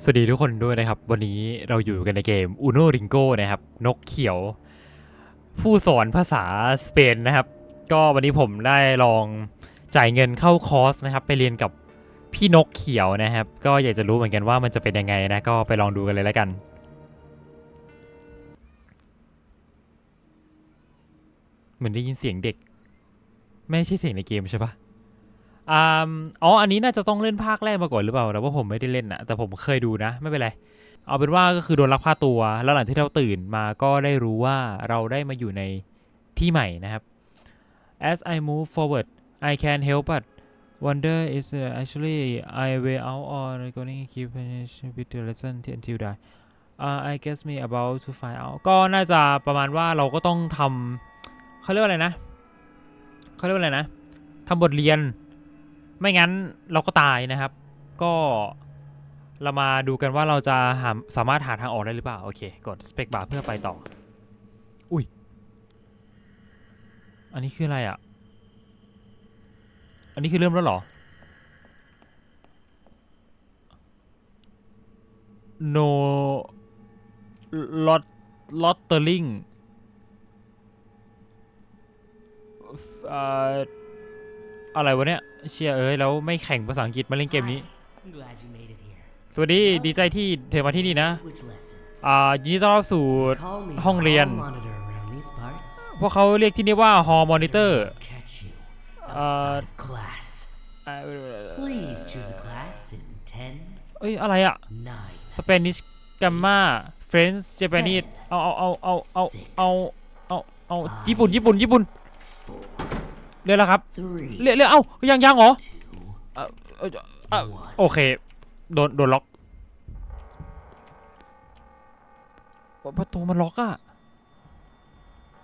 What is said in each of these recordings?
สวัสดีทุกคนด้วยนะครับ วันนี้เราอยู่กันในเกม Uno Ringo นะครับ นกเขียว ผู้สอนภาษาสเปนนะครับ ก็วันนี้ผมได้ลองจ่ายเงินเข้าคอร์สนะครับ ไปเรียนกับพี่นกเขียวนะครับ ก็อยากจะรู้เหมือนกันว่ามันจะเป็นยังไงนะ ก็ไปลองดูกันเลยแล้วกันเหมือนได้ยินเสียงเด็ก ไม่ใช่เสียงในเกมใช่ปะ อ๋ออันนี้น่าจะต้องเล่นภาคแรกมาก่อนหรือเปล่าแต่ว่าผมไม่ได้เล่นนะแต่ผมเคยดูนะ ไม่เป็นไร เอาเป็นว่าก็คือโดนลักพาตัว แล้วหลังที่เราตื่นมาก็ได้รู้ว่าเราได้มาอยู่ในที่ใหม่นะครับ As I move forward I can help but wonder is actually I way out or going to keep with the lesson until die uh, I guess me about to find out ก็น่าจะประมาณว่าเราก็ต้องทำเขาเรียกว่าอะไรนะเขาเรียกว่าอะไรนะทำบทเรียน ไม่งั้นเราก็ตายนะครับ ก็เรามาดูกันว่าเราจะหาสามารถหาทางออกได้หรือเปล่า โอเค กดสเปกบาร์เพื่อไปต่อ อุ้ย อันนี้คืออะไรอะ อันนี้คือเริ่มแล้วหรอ no lot lottering เอ่อ อะไรวะเนี่ยเชียเอ้ยแล้วไม่แข่งภาษาอังกฤษมาเล่นเกมนี้ สวัสดีดีใจที่เธอมาที่นี่นะอ่ายินดีต้อนรับสู่ห้องเรียน พวกเขาเรียกที่นี่ว่าฮอร์มอนิเตอร์เอ้ยอะไรอะสเปนิชกัมมาเฟรนช์เจแปนิสเอาเอาเอาเอาเอาเอาเอาญี่ปุ่นญี่ปุ่นญี่ปุ่น เรียกแล้วครับ 3, เรียกเรียกเอ้ายังยังเหรอ 2, เอ่อเอ่อ 1. โอเค โดน โดนล็อก ประตูมันล็อกอะ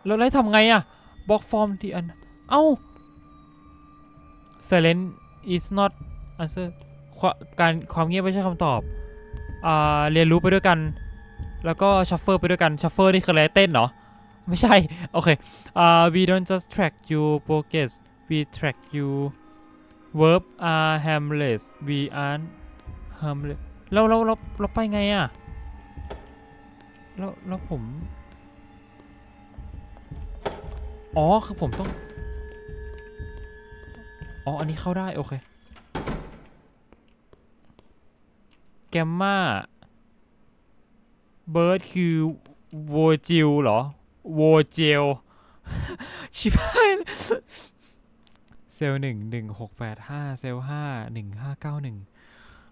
แล้วไล่ทำไงอะบล็อกฟอร์มที่อัน เอ้า silent is not answer ควการความเงียบไม่ใช่คำตอบ อ่า เรียนรู้ไปด้วยกัน แล้วก็ชัฟเฟอร์ไปด้วยกัน ชัฟเฟอร์นี่คืออะไรเต้นเหรอ ไม่ใช่ โอเคอ่า we don't just track you progress we track you verb are harmless we aren't harmless แล้วเราเราเราไปไงอะแล้วแล้วผม อ๋อ คือผมต้อง อ๋อ อันนี้เข้าได้ โอเค แกมมาเบิร์ดคือโวจิลเหรอ โวเจล ชิบหายเซลหนึ่งหนึ่งหกแปดห้าเซลห้าหนึ่งห้าเก้าหนึ่ง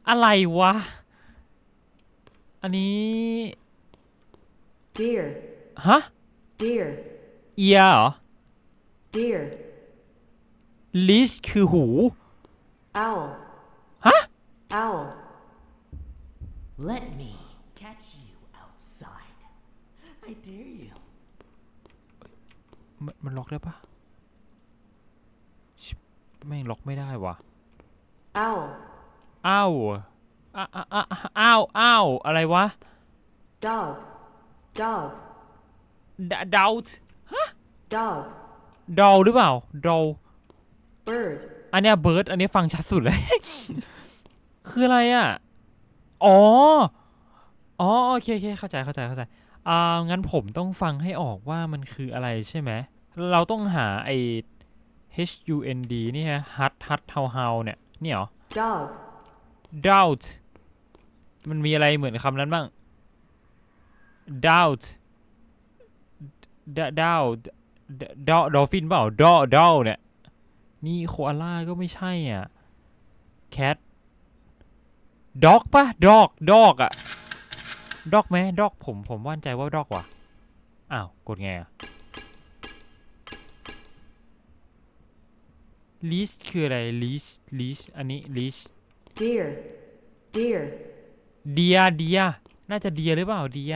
อะไรวะ อันนี้ Deer, ฮะ deer, เอียเหรอ deer, ลิชคือหู owl, ฮะ owl, Let me catch you outside. I dare you. มันมันล็อกได้ปะชิบแม่งล็อกไม่ได้วะ owl, อ้าวอ้าอ้าอ้าอ้าวอ้าวอะไรวะ dog, dog, ดดาว dog, ดอลหรือเปล่าดอล bird, อันเนี้ยเบิร์ดอันนี้ฟังชัดสุดเลย คืออะไรอะ อ๋อ อ๋อโอเคโอเคเข้าใจเข้าใจเข้าใจ อ่างั้นผมต้องฟังให้ออกว่ามันคืออะไรใช่ไหม เราต้องหาไอ้ H U N D นี่ฮะ hut hut how how เนี่ย นี่เหรอ dog, doubt มันมีอะไรเหมือนคำนั้นบ้าง doubt d- doubt d- d- dolphin เปล่า d o d o เนี่ย นี่โคอาล่าก็ไม่ใช่อะ cat dog ปะ dog dog อะ dog ไหม dog ผมผมว่านใจว่า dog ว่ะอ้าวกดไงอะ leash คืออะไร leash leash อันนี้ leash deer, deer, เดียเดียน่าจะเดียหรือเปล่าเดีย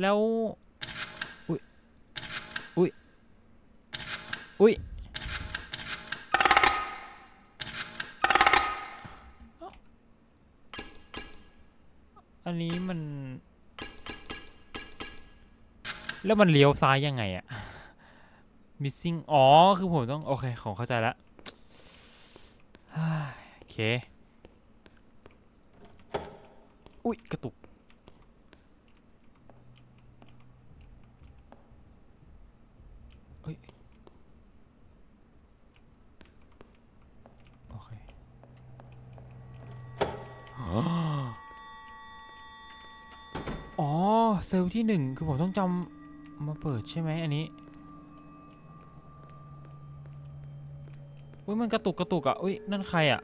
แล้ว อุ้ยอุ้ยอุ้ย นนี้มัน แล้วมันเลี้ยวซ้ายยังไงอะ missing อ๋อ คือผมต้อง โอเค ของเข้าใจแล้วโอเค อุ้ย กระตุกเอ้ย โอเค อ๋อ เซลล์ที่หนึ่งคือผมต้องจำมาเปิดใช่ไหมอันนี้อุ้ยมันกระตุกกระตุกอะอุ้ยนั่นใครอะ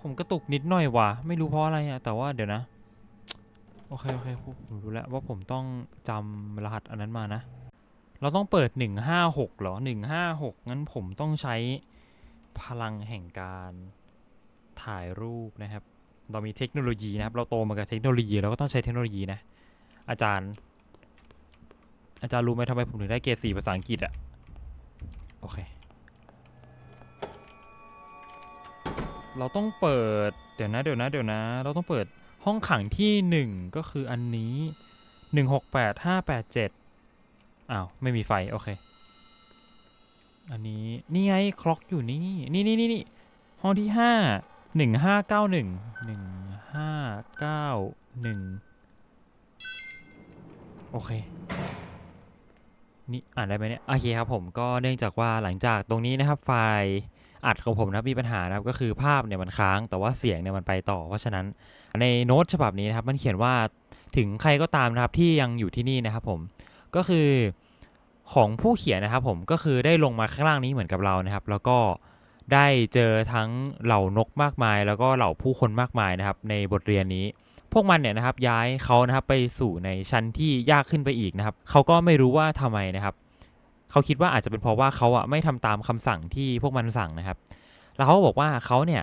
ผมกระตุกนิดหน่อยว่ะไม่รู้เพราะอะไรอะ แต่ว่าเดี๋ยวนะ โอเค โอเคผมรู้แล้วว่าผมต้องจำรหัสอันนั้นมานะ เราต้องเปิด 156เหรอ 156 งั้นผมต้องใช้พลังแห่งการถ่ายรูปนะครับ เรามีเทคโนโลยีนะครับ เราโตมากับเทคโนโลยีเราก็ต้องใช้เทคโนโลยีนะ อาจารย์ อาจารย์รู้ไหมทำไมผมถึงได้เกรดสี่ภาษาอังกฤษอะโอเค เราต้องเปิด เดี๋ยวนะ เดี๋ยวนะ เดี๋ยวนะ เราต้องเปิดห้องขังที่หนึ่งก็คืออันนี้หนึ่งหกแปดห้าแปดเจ็ดอ้าว ไม่มีไฟ โอเค อันนี้ นี่ไง คล็อกอยู่นี่ นี่นี่นี่นี่ห้องที่ห้า หนึ่งห้าเก้าหนึ่งหนึ่งห้าเก้าหนึ่งโอเคนี่อ่านได้ไหมเนี่ยโอเคครับผมก็เนื่องจากว่าหลังจากตรงนี้นะครับไฟล์อัดของผมนะมีปัญหานะครับก็คือภาพเนี่ยมันค้าง แต่ว่าเสียงเนี่ยมันไปต่อ เพราะฉะนั้นในโน้ตฉบับนี้นะครับมันเขียนว่าถึงใครก็ตามนะครับที่ยังอยู่ที่นี่นะครับผมก็คือของผู้เขียนนะครับผมก็คือได้ลงมาข้างล่างนี้เหมือนกับเรานะครับ แล้วก็ ได้เจอทั้งเหล่านกมากมาย แล้วก็เหล่าผู้คนมากมายนะครับ ในบทเรียนนี้ พวกมันเนี่ยนะครับย้ายเขานะครับไปสู่ในชั้นที่ยากขึ้นไปอีกนะครับ เขาก็ไม่รู้ว่าทำไมนะครับ เขาคิดว่าอาจจะเป็นเพราะว่าเขาอะไม่ทำตามคำสั่งที่พวกมันสั่งนะครับ แล้วเขาก็บอกว่าเขาเนี่ย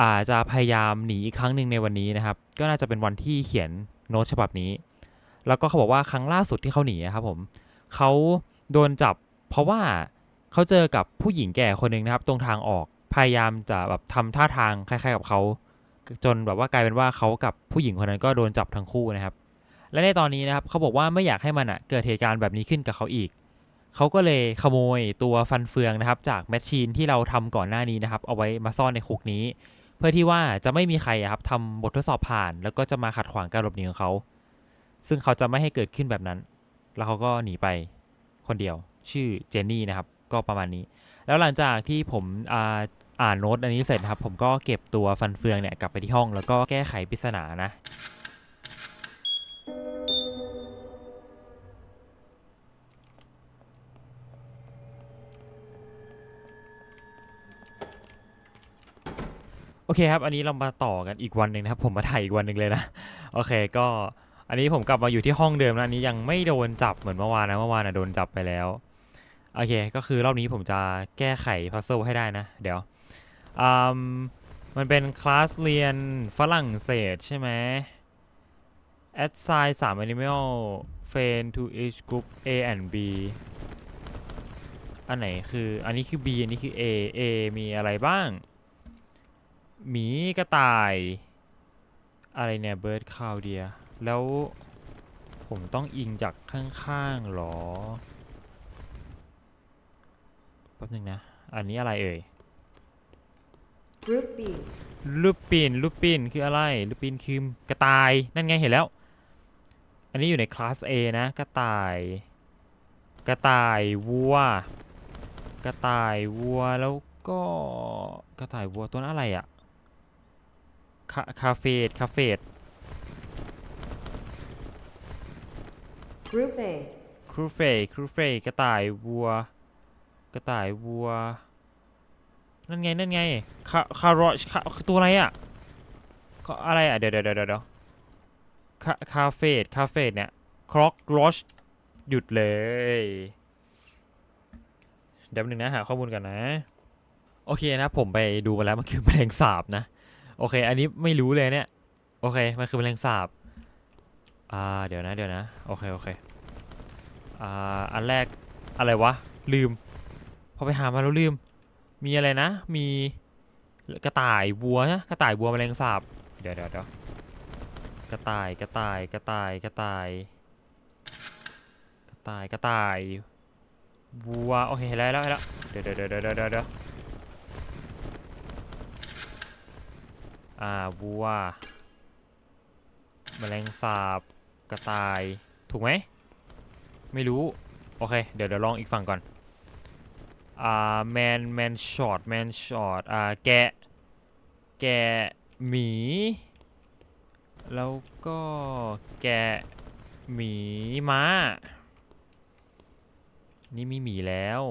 อาจจะพยายามหนีอีกครั้งหนึ่งในวันนี้นะครับ ก็น่าจะเป็นวันที่เขียนโน้ตฉบับนี้ แล้วก็เขาบอกว่าครั้งล่าสุดที่เขาหนีอะครับผมเขาโดนจับเพราะว่า เขาเจอกับผู้หญิงแก่คนหนึ่งนะครับ ตรงทางออกพยายามจะแบบทำท่าทางคล้ายๆกับเขาจนแบบว่ากลายเป็นว่าเขากับผู้หญิงคนนั้นก็โดนจับทั้งคู่นะครับ และในตอนนี้นะครับเขาบอกว่าไม่อยากให้มันอะเกิดเหตุการณ์แบบนี้ขึ้นกับเขาอีกเขาก็เลยขโมยตัวฟันเฟืองนะครับ จากแมชชีนที่เราทำก่อนหน้านี้นะครับ เอาไว้มาซ่อนในคุกนี้ เพื่อที่ว่าจะไม่มีใครครับทำบททดสอบผ่าน แล้วก็จะมาขัดขวางการหลบหนีของเขา ซึ่งเขาจะไม่ให้เกิดขึ้นแบบนั้น แล้วเขาก็หนีไปคนเดียว ชื่อเจนนี่นะครับ ก็ประมาณนี้ แล้วหลังจากที่ผมอ่าอานโน้ตอันนี้เสร็จครับ ผมก็เก็บตัวฟันเฟืองเนี่ยกลับไปที่ห้องแล้วก็แก้ไขปริศนานะโอเคครับ อันนี้เรามาต่อกันอีกวันหนึ่งนะครับ ผมมาถ่ายอีกวันหนึ่งเลยนะ โอเคก็อันนี้ผมกลับมาอยู่ที่ห้องเดิมแล้วอันนี้ยังไม่โดนจับเหมือนเมื่อวานนะเมื่อวานนะโดนจับไปแล้ว โอเค ก็คือรอบนี้ผมจะแก้ไขพัซเซิลให้ได้นะ เดี๋ยวมมันเป็นคลาสเรียนฝรั่งเศสใช่ไหม assign 3 animal friend to each group A and B อันไหนคือ อันนี้คือ B อันนี้คือ A A มีอะไรบ้าง หมีกระต่าย อะไรเนี่ยเบิร์ดคาวเดียแล้วผมต้องอิงจากข้างๆหรอ ป๊บนึงนะ อันนี้อะไรเอ่ย Group B. ลูปปินลูปปินคืออะไรลูปปินคือกระต่าย นั่นไงเห็นแล้ว อันนี้อยู่ในคลาส A นะ กระต่าย กระต่ายวัว กระต่ายวัวแล้วก็กระต่ายวัวตัวนั้นอะไรอะคาคาเฟ่คาเฟ่ Group A. ครูเฟ่ครูเฟ่กระต่ายวัว กระต่ายวัว นั่นไง นั่นไง คาคารอชคาคือตัวอะไรอะก็อะไรอะ เดี๋ยวเดี๋ยวเดี๋ยวเดี๋ยวคาคาเฟ่คาเฟ่เนี่ยครอกรอชหยุดเลย เดี๋ยวแป๊บนึงนะ หาข้อมูลกันนะ โอเคนะ ผมไปดูมาแล้ว มันคือแมลงสาบนะ โอเค อันนี้ไม่รู้เลยเนี่ย โอเค มันคือแมลงสาบ อ่า เดี๋ยวนะ เดี๋ยวนะ โอเค โอเค อ่า อันแรก อะไรวะ ลืม อไปหามาแล้วลืม มีอะไรนะ มีกระต่ายวัวนะกระต่ายวัวแมลงสาบเดี๋ยวเดี๋ยวเดี๋ยวกระต่ายกระต่ายกระต่ายกระต่าย กระต่ายกระต่ายวัวโอเคเห็นแล้วเห็นแล้วเห็นแล้วเดี๋ยวเดี๋ยวเดี๋ยวเดี๋ยวเดี๋ยวอ่าวัวแมลงสาบกระต่ายถูกไหมไม่รู้ โอเค เดี๋ยวเดี๋ยวลองอีกฝั่งก่อน อ่าแมนแมนช็อตแมนช็อตอ่าแกะแกะหมี แล้วก็แกะหมีม้า นี่มีหมีแล้ว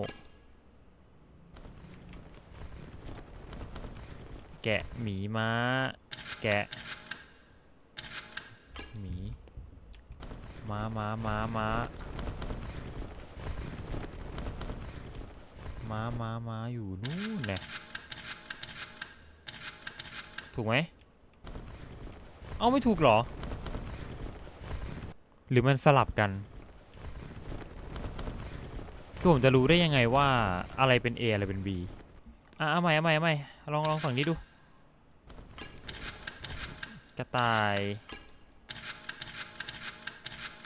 แกะหมีม้า แกะหมีม้าม้าม้าม้า ม้าม้าม้าอยู่นู่นแน่ถูกไหม เอาไม่ถูกหรอ หรือมันสลับกัน คือผมจะรู้ได้ยังไงว่าอะไรเป็น A อะไรเป็น B อะเอาใหม่เอาใหม่เอาใหม่ลองลองฝั่งนี้ดู กระต่าย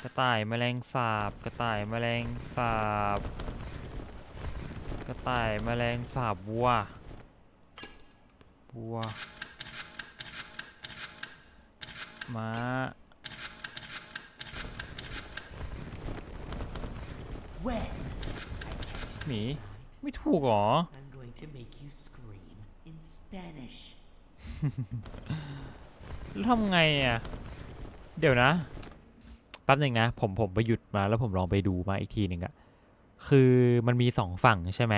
กระต่ายแมลงสาบ กระต่ายแมลงสาบ กระต่ายแมลงสาบวัววัวม้า When หมีไม่ถูกเหรอ I'm going to make you scream in Spanish. แล้วทำไงอะ เดี๋ยวนะ แป๊บหนึ่งนะ ผมผมไปหยุดมาแล้วผมลองไปดูมาอีกทีหนึ่งอะ คือมันมีสองฝั่งใช่ไหม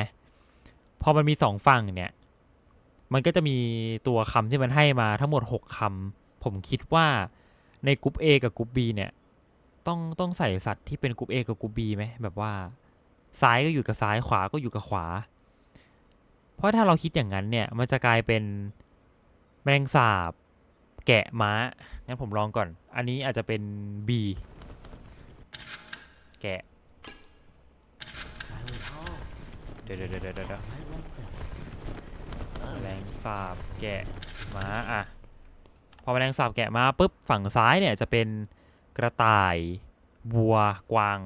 พอมันมีสองฝั่งเนี่ย มันก็จะมีตัวคำที่มันให้มาทั้งหมด6คำผมคิดว่าในกรุ๊ป A กับกรุ๊ป B เนี่ย ต้องต้องใส่สัตว์ที่เป็นกรุ๊ป A กับกรุ๊ป B ไหมแบบว่า ซ้ายก็อยู่กับซ้ายขวาก็อยู่กับขวา เพราะถ้าเราคิดอย่างนั้นเนี่ย มันจะกลายเป็นแมลงสาบ แกะม้างั้นผมลองก่อน อันนี้อาจจะเป็น B แกะ Silent halls. เดี๋ยวเดี๋ยวเดี๋ยวเดี๋ยวแมลงสาบแกะม้าอะพอแมลงสาบแกะม้าปุ๊บฝั่งซ้ายเนี่ยจะเป็นกระต่ายวัวกวาง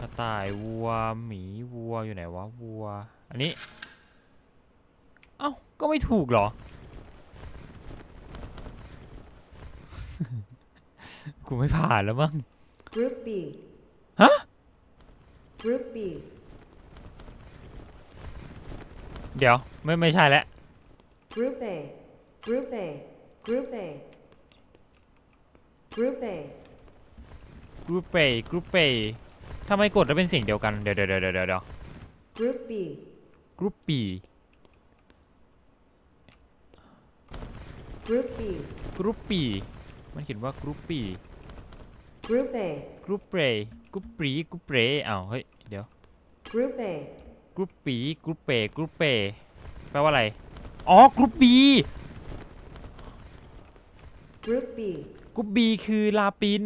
กระต่ายวัวหมีวัวอยู่ไหนวะวัวอันนี้เอ้าก็ไม่ถูกหรอกูไม่ผ่านแล้วมั้ง Group B. Huh? Group B. เดี๋ยวไม่ไม่ใช่แล้ว Group A. Group A. Group A. Group A. กรุ๊ปเปย์กรุ๊ปเปย์ทำไมกดแล้วเป็นเสียงเดียวกัน เดี๋ยวเดี๋ยวเดี๋ยวเดี๋ยวเดี๋ยว Group B. กรุ๊ปปี Group B. กรุ๊ปปี มันเขียนว่ากรุ๊ปปี Group A. กรุ๊ปเปย์ก รุ๊ปปรีกรุ๊ปเปย์อ้าวเฮ้ยเดี๋ยว Group A. กรุ๊ปปีกรุ๊ปเปย์กรุ๊ปเปย์แปลว่าอะไรอ๋อกรุ๊ปบี Group B. กรุ๊ปบีคือลาปิน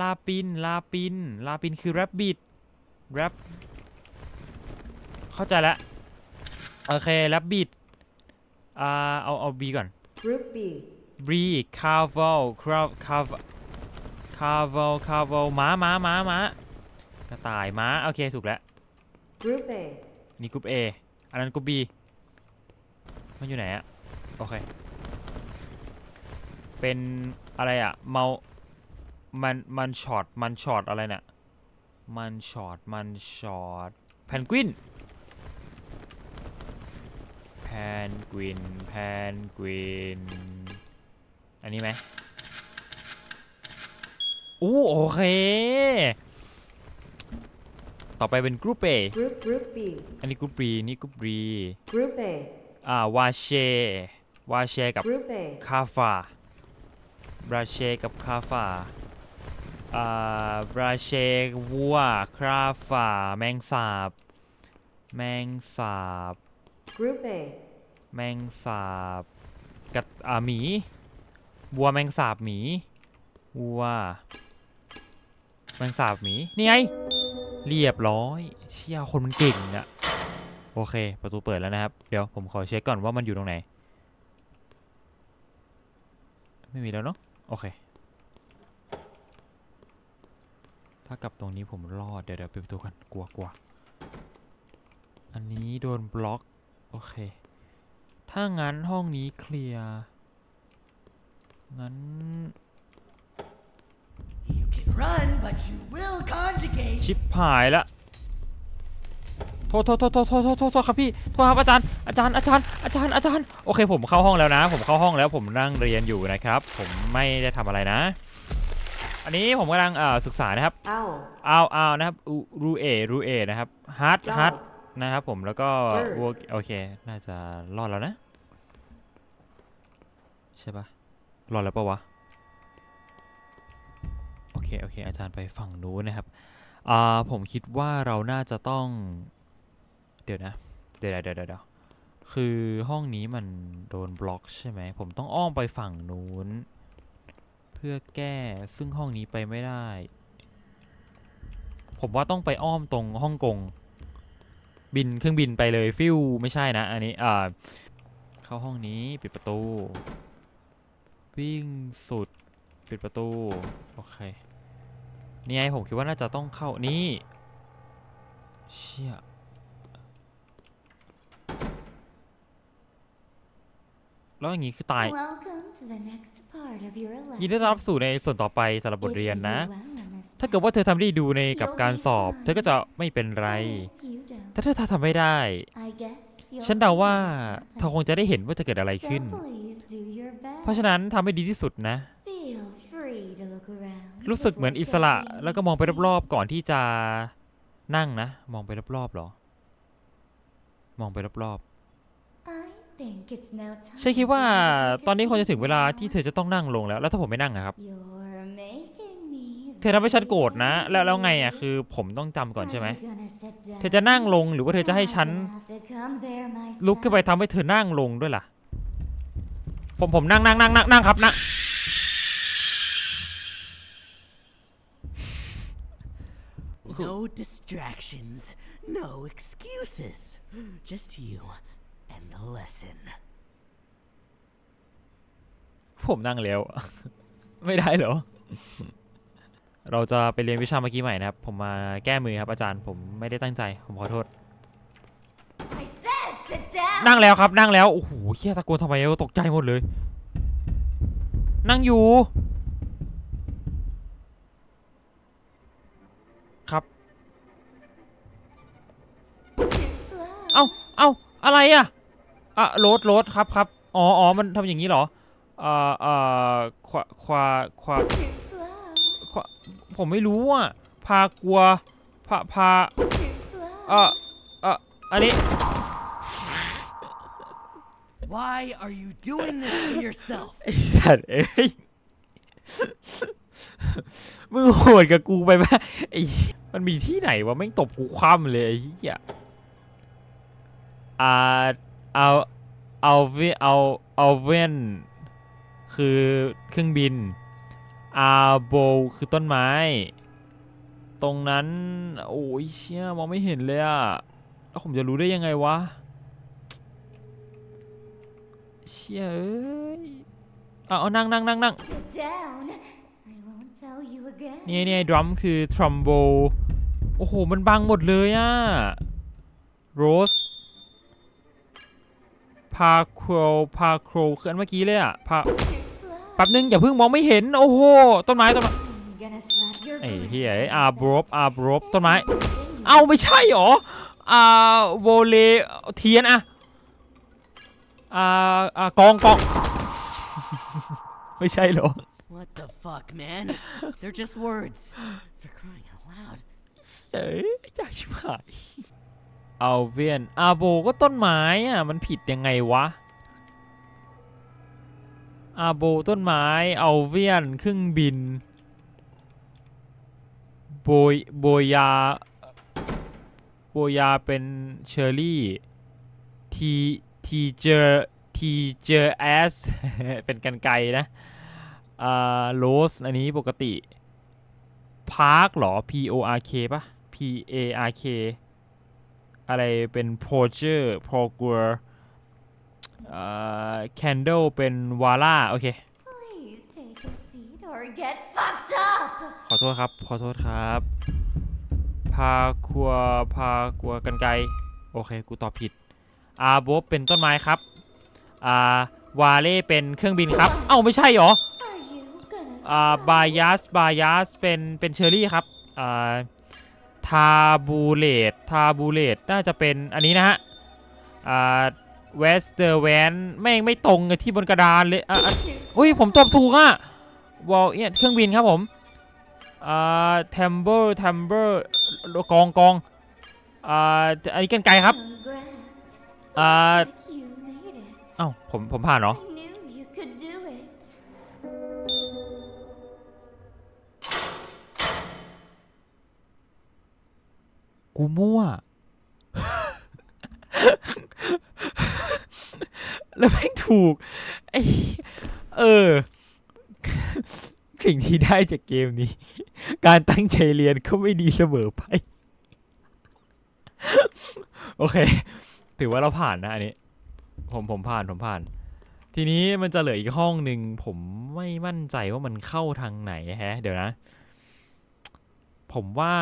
ลาปินลาปินลาปินคือแรบบิทแรบเข้าใจแล้วโอเคแรบบิทอ่าเอาเอาบีก่อน Group B. บรีคาร์วลคราคาร์คาร์วลคาร์วลม้าม้าม้าม้ากระต่ายม้าโอเคถูกแล้ว Group A. นี่กรุ๊ป A อันนั้นกรุ๊ป B มันอยู่ไหนอะโอเค เป็นอะไรอะเมามันมันช็อตมันช็อตอะไรเนี่ยมันช็อตมันช็อตแพนกวินแพนกวินแพนกวินอันนี้ไหม อู้โอเค ต่อไปเป็นกรุ๊ป A Group Group B. อันนี้กรุ๊ป B นี่กรุ๊ป B Group A. อ่าวาเชวาเชกับ Group A. คาฟาบราเชกับคาฟาอ่าบราเชวัวคราฟาแมงสาบ แมงสาบ Group A. แมงสาบกับอ่าหมีวัวแมงสาบหมีวัว แมงสาบหมี นี่ไง เรียบร้อย เชี่ยคนมันเก่งอะโอเค ประตูเปิดแล้วนะครับ เดี๋ยวผมขอเช็คก่อนว่ามันอยู่ตรงไหน ไม่มีแล้วเนาะ โอเค ถ้ากลับตรงนี้ผมรอด เดี๋ยวเดี๋ยวปิดประตูกันกลัวกลัวอันนี้โดนบล็อก โอเค ถ้างั้นห้องนี้เคลียร์ งั้น run, but you will conjugate. ชิปหายละโทษโทษโทษโทษโทษโทษโทษโทษครับพี่โทษครับอาจารย์อาจารย์อาจารย์อาจารย์อาจารย์โอเคผมเข้าห้องแล้วนะ ผมเข้าห้องแล้วผมนั่งเรียนอยู่นะครับ ผมไม่ได้ทำอะไรนะ อันนี้ผมกำลังเอ่อศึกษานะครับ Owl. อ้าวอ้าวนะครับอูรูเอรูเอนะครับฮาร์ด Dog. ฮาร์ดนะครับผมแล้วก็ Bird วัวโอเค น่าจะรอดแล้วนะ ใช่ปะรอดแล้วปะวะโอ เคโอเค อาจารย์ไปฝั่งนู้นนะครับอ่าผมคิดว่าเราน่าจะต้อง เดี๋ยวนะเดี๋ยวเดี๋ยวเดี๋ยวเดี๋ยวคือห้องนี้มันโดนบล็อกใช่ไหมผมต้องอ้อมไปฝั่งนู้น เพื่อแก้ซึ่งห้องนี้ไปไม่ได้ ผมว่าต้องไปอ้อมตรงฮ่องกง บินเครื่องบินไปเลยฟิวไม่ใช่นะ อันนี้อ่าเข้าห้องนี้ปิดประตู วิ่งสุด ปิดประตู โอเค นี่ไงผมคิดว่าน่าจะต้องเข้านี่เชี่ยแล้วอย่างงี้คือตาย Welcome to the next part of your ยินดีต้อนรับ lesson. สู่ในส่วนต่อไปสำหรับบท If เรียน you do นะ well in this ถ้าเกิดว่าเธอทำได้ดีดูในกับการสอบ You'll be เธอก็จะไม่เป็นไร If you don't, แต่ถ้าเธอทำไม่ได้ I guess you'll ฉันเดาว่า see เธอคงจะได้เห็นว่าจะเกิดอะไร So ขึ้น please do your best. เพราะฉะนั้นทำให้ดีที่สุดนะ Feel free to look around รู้สึกเหมือนอิสระแล้วก็มองไปรอบๆก่อนที่จะนั่งนะ มองไปรอบๆหรอ มองไปรอบ I think it's now time ๆใช่คิดว่า for you to take a ตอนนี้คงจะถึงเวลา seat ที่เธอจะต้องนั่งลงแล้ว แล้วถ้าผมไม่นั่งอะครับ You're making me เธอทำให้ฉันโกรธนะ แล้วแล้วไง very อะคือผมต้องจำก่อนใช่ไหม Are you gonna sit down? เธอจะนั่งลงหรือว่าเธอจะให้ฉัน I'm gonna have to come there myself. ลุกขึ้นไปทำให้เธอนั่งลงด้วยล่ะ ผมผมนั่งนั่งนั่งนั่งนั่งครับนั่ง No distractions, no excuses. Just you and the lesson. ผมนั่งแล้ว ไม่ได้เหรอ เราจะไปเรียนวิชาเมื่อกี้ใหม่นะครับ ผมมาแก้มือครับอาจารย์ ผมไม่ได้ตั้งใจ ผมขอโทษ I said sit down. นั่งแล้วครับ นั่งแล้ว โอ้โหเฮียตะโกนทำไมเออตกใจหมดเลย นั่งอยู่ ครับ Too slow. เอ้าเอ้าอะไรอะอะโรดโรดครับครับอ๋ออ๋อมันทำอย่างนี้เหรอเอ่อเอ่อควาควาควา Too slow. ผมไม่รู้อะพากลัวพาพา Too slow. เอ่อเอ่ออันนี้ Why are you doing this to yourself? ไอ้สัตว์เอ้ยมึงโหดกับกูไปปะไอ้มันมีที่ไหนวะแม่งตบกูคว่ำเลยไอ้เหี้ย อ่าเอาเอาเวเอาเอาเวนคือเครื่องบินอาโบคือต้นไม้ ตรงนั้น โอ้ยเชี่ยมองไม่เห็นเลยอะแล้วผมจะรู้ได้ยังไงวะ เชี่ยเอ้ยเอาเอานั่งนั่งนั่งนั่ง Sit down. I won't tell you again. นี่นี่ดรัมคือทรัมโบ โอ้โห มันบังหมดเลยอะโรส พาโครพาโครคืออันเมื่อกี้เลยอะพา Too slow. แป๊บนึงอย่าเพิ่งมองไม่เห็น โอ้โห ต้นไม้ต้นไม้ I'm gonna slap your ไอ้ brain เหี้ย with อาบรบ that. อาบรบต้นไม้ Continue. เอาไม่ใช่หรออ่าโวเลเทียนอะอ่าอ่ากองกอง ไม่ใช่เหรอ What the fuck, man? They're just words. For crying out loud. เอ้ยอยากชิบหาย เอาเวียนอาโบก็ต้นไม้อะมันผิดยังไงวะอาโบต้นไม้เอาเวียนเครื่องบินโบยโบยาโบยาเป็นเชอร์รี่ทีทีเจอทีเจอแอสเป็นกันไกรนะอ่าโรสอันนี้ปกติพาร์คหรอ P O R K ปะ P A R K อะไรเป็น p r o g e r p r o g r เอ่อ Candle เป็นวาล่าโอเค Please take a seat or get fucked up. ขอโทษครับ ขอโทษครับ พาคัวพาคัวกันไกรโอเค กูตอบผิด อาโบเป็นต้นไม้ครับ อ่าวาเล่เป็นเครื่องบินครับ เอ้าไม่ใช่เหรอ Are you gonna อ่าบายาสบายาสเป็นเป็นเชอรี่ครับ อ่า ทาบูเลตทาบูเลตน่าจะเป็นอันนี้นะฮะอ่าเวสเตอร์แวนแม่งไม่ตรงกับที่บนกระดานเลยอะอะ too อุ้ยผมตอบถูกอะวอลเนี่ยเครื่องบินครับผมอ่าแทมเบอร์แทมเบอร์กองกองอ่าอันนี้กันไกลครับ Congrats. อ่า Looks like you made it. เอ้าผมผมผ่านเหรอ กูมั่ว แล้วแม่งถูก ไอเออสิ่งที่ได้จากเกมนี้ การตั้งใจเรียนก็ไม่ดีเสมอไป โอเค ถือว่าเราผ่านนะอันนี้ ผมผมผ่านผมผ่าน ทีนี้มันจะเหลืออีกห้องหนึ่งผมไม่มั่นใจว่ามันเข้าทางไหนแฮะ เดี๋ยวนะ ผมว่า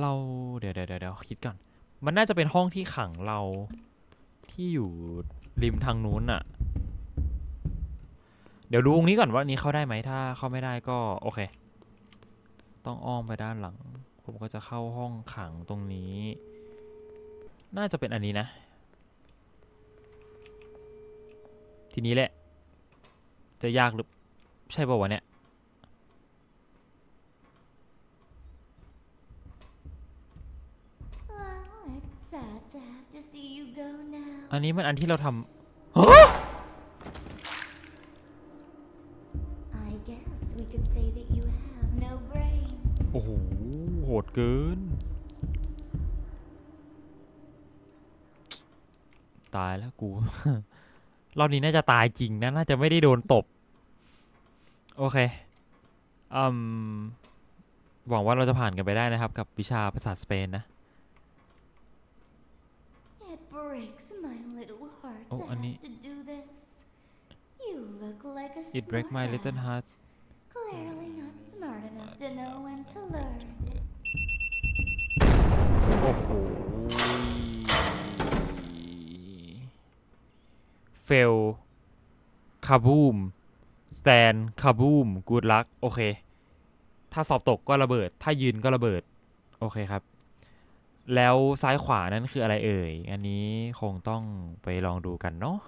เราเดี๋ยวเดี๋ยวเดี๋ยวคิดก่อน มันน่าจะเป็นห้องที่ขังเราที่อยู่ริมทางนู้นอะเดี๋ยวดูตรงนี้ก่อนว่านี้เข้าได้ไหมถ้าเข้าไม่ได้ก็โอเค ต้องอ้อมไปด้านหลัง ผมก็จะเข้าห้องขังตรงนี้ น่าจะเป็นอันนี้นะ ทีนี้แหละ จะยากหรือใช่ป่าวะเนี่ย Well, it's sad to have to see you go now. อันนี้มันอันที่เราทำ I guess we could say that you have no brains. โอ้โห โหดเกิน ตายแล้วกู รอบนี้น่าจะตายจริงนะ น่าจะไม่ได้โดนตบ โอเค อืม หวังว่าเราจะผ่านกันไปได้นะครับ กับวิชาภาษาสเปนนะ It breaks my little heart Oh, to Annie. have to do this. You look like a It break my little smartass. heart. Clearly not smart enough to know when to learn. โอ้โห fail คาบูม stand คาบูม good luck โอเค ถ้าสอบตกก็ระเบิด ถ้ายืนก็ระเบิด โอเคครับ แล้วซ้ายขวานั้นคืออะไรเอ่ย อันนี้คงต้องไปลองดูกันเนาะ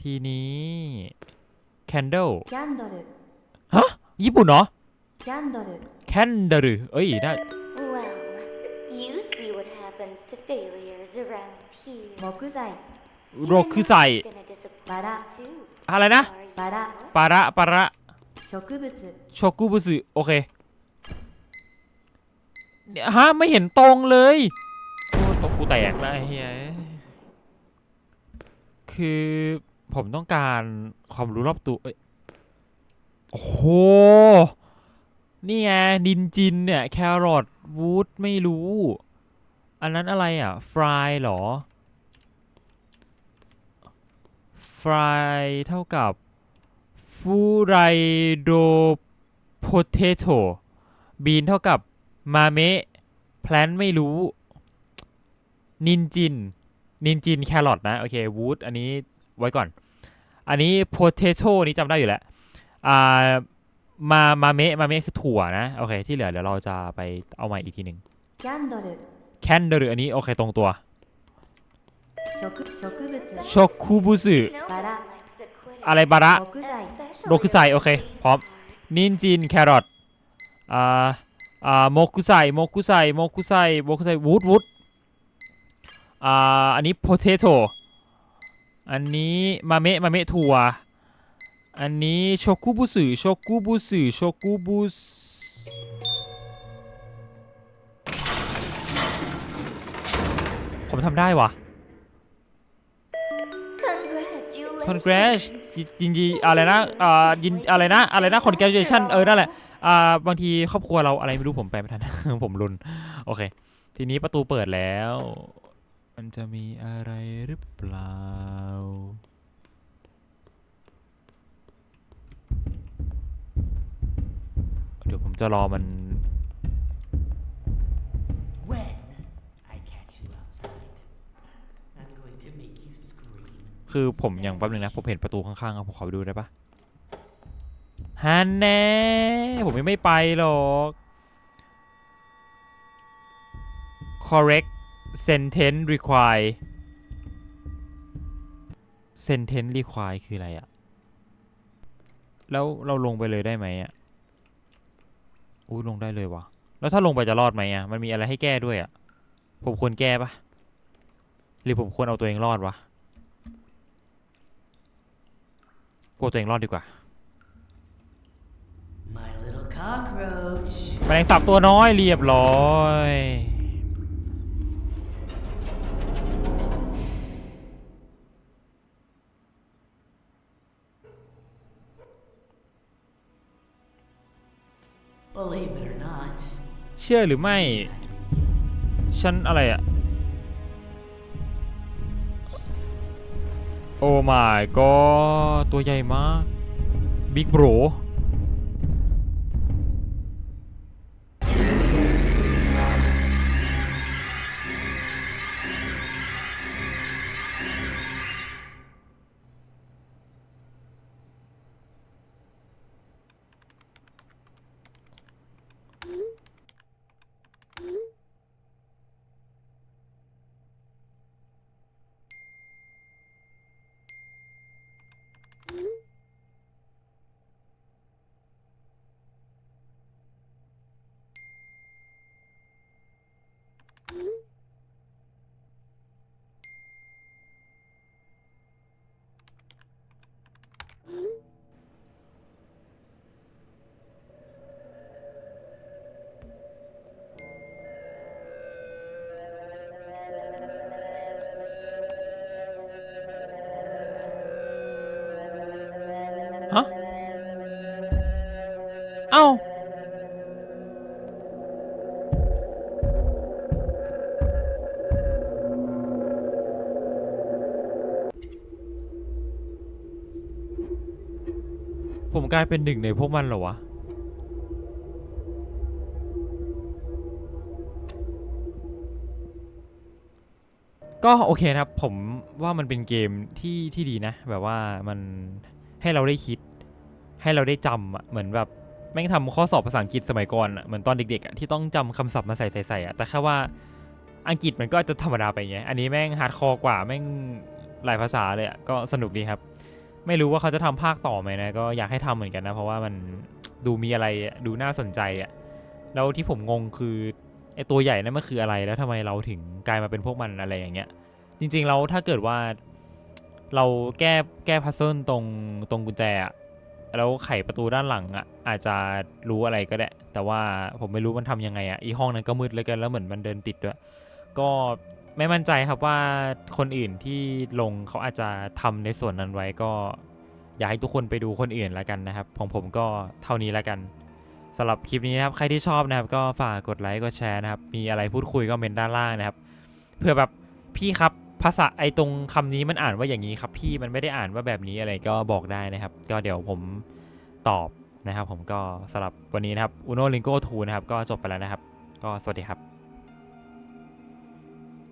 ทีนี้ candle キャンドル ญี่ปุ่นเหรอ キャンドル candle เอ้ยน่า Well, you see what happens to failures around here. 木材 โรคคือใส่ You're gonna disappoint バラ too. อะไรนะ Are you バラ ปาระปาระ 植物 โชกุบุสึโอเคเนี่ย ฮะไม่เห็นตรงเลยโอ้ตกกูแตกแล้วไอ้เฮียคือผมต้องการความรู้รอบตัวเอ้ยโอ้โห นี่ไงดินจินเนี่ยแครอทวูดไม่รู้ อันนั้นอะไรอะ ฟรายเหรอ ฟรายเท่ากับฟูไรโดโพเทโตบีนเท่ากับ มาเมะแพลนไม่รู้ นินจิน นินจินแครอทนะ โอเควูดอันนี้ไว้ก่อน อันนี้โพเทโตนี้จำได้อยู่แล้ว อ่า มามาเมะมาเมะคือถั่วนะ โอเค ที่เหลือเดี๋ยวเราจะไปเอาใหม่อีกทีหนึ่ง キャンドル แคนเดอร์อันนี้ โอเค ตรงตัว 植植物 โชคุบุสึ No Bara. one likes a quitter. อะไรบาระ 木材 Especially โรคุไซโอเค พร้อม นินจิน แครอท อ่า อ่าโมกุไซโมกุไซโมกุไซโมกุไซวูดวูดอ่าอันนี้โพเทโตอันนี้มาเมะมาเมะถั่วอันนี้โชกุบุสึโชกุบุสึโชกุบุสผมทำได้วะ Congratulations. congrats ยินดีอะไรนะอ่ายินอะไรนะอะไรนะ congratulation เออนั่นแหละ อ่าบางทีครอบครัวเราอะไรไม่รู้ผมแปลไม่ทัน ผมรุนโอเค ทีนี้ประตูเปิดแล้ว มันจะมีอะไรหรือเปล่า เดี๋ยวผมจะรอมัน When I catch you outside. to make you scream. คือผมอย่างแป๊บนึงนะ ผมเห็นประตูข้างๆอะผมขอไปดูได้ปะ ฮันแน่ผมยังไม่ไปหรอก correct sentence require sentence require คืออะไรอะแล้วเราลงไปเลยได้ไหมอะอู้ลงได้เลยวะแล้วถ้าลงไปจะรอดไหมอะมันมีอะไรให้แก้ด้วยอะผมควรแก้ปะหรือผมควรเอาตัวเองรอดวะกลัวตัวเองรอดดีกว่า แมลงสาบตัวน้อยเรียบร้อย Believe it or not, เชื่อหรือไม่ ฉันอะไรอะโอ้ my god ตัวใหญ่มาก บิ๊กโบร เอ้า ผมกลายเป็นหนึ่งในพวกมันเหรอวะ ก็โอเคนะครับ ผมว่ามันเป็นเกมที่ที่ดีนะ แบบว่ามันให้เราได้คิด ให้เราได้จำอะเหมือนแบบ แม่งทำข้อสอบภาษาอังกฤษสมัยก่อนอะเหมือนตอนเด็กๆอะที่ต้องจำคำศัพท์มาใส่ใส่ใส่อะแต่แค่ว่าอังกฤษมันก็จะธรรมดาไปไงอันนี้แม่งฮาร์ดคอร์กว่าแม่งหลายภาษาเลยอะก็สนุกดีครับ ไม่รู้ว่าเขาจะทำภาคต่อไหมนะก็อยากให้ทำเหมือนกันนะ เพราะว่ามันดูมีอะไรดูน่าสนใจอะแล้วที่ผมงงคือไอตัวใหญ่นั่นมันคืออะไรแล้วทำไมเราถึงกลายมาเป็นพวกมันอะไรอย่างเงี้ย จริงๆแล้วถ้าเกิดว่าเราแก้แก้พัซเซิลตรงตรงกุญแจอะ แล้วไขประตูด้านหลังอะอาจจะรู้อะไรก็ได้ แต่ว่าผมไม่รู้มันทำยังไงอะอีห้องนั้นก็มืดเลยกันแล้วเหมือนมันเดินติดด้วย ก็ไม่มั่นใจครับว่าคนอื่นที่ลงเขาอาจจะทำในส่วนนั้นไว้ก็อยากให้ทุกคนไปดูคนอื่นแล้วกันนะครับของผมก็เท่านี้แล้วกันสำหรับคลิปนี้นะครับใครที่ชอบนะครับ ก็ฝากกดไลค์กดแชร์นะครับ มีอะไรพูดคุยก็เมนด้านล่างนะครับเพื่อแบบพี่ครับ ภาษาไอตรงคำนี้มันอ่านว่าอย่างนี้ครับพี่มันไม่ได้อ่านว่าแบบนี้อะไรก็บอกได้นะครับ ก็เดี๋ยวผมตอบนะครับ ผมก็สำหรับวันนี้นะครับ Uno Lingo 2นะครับก็จบไปแล้วนะครับ ก็สวัสดีครับ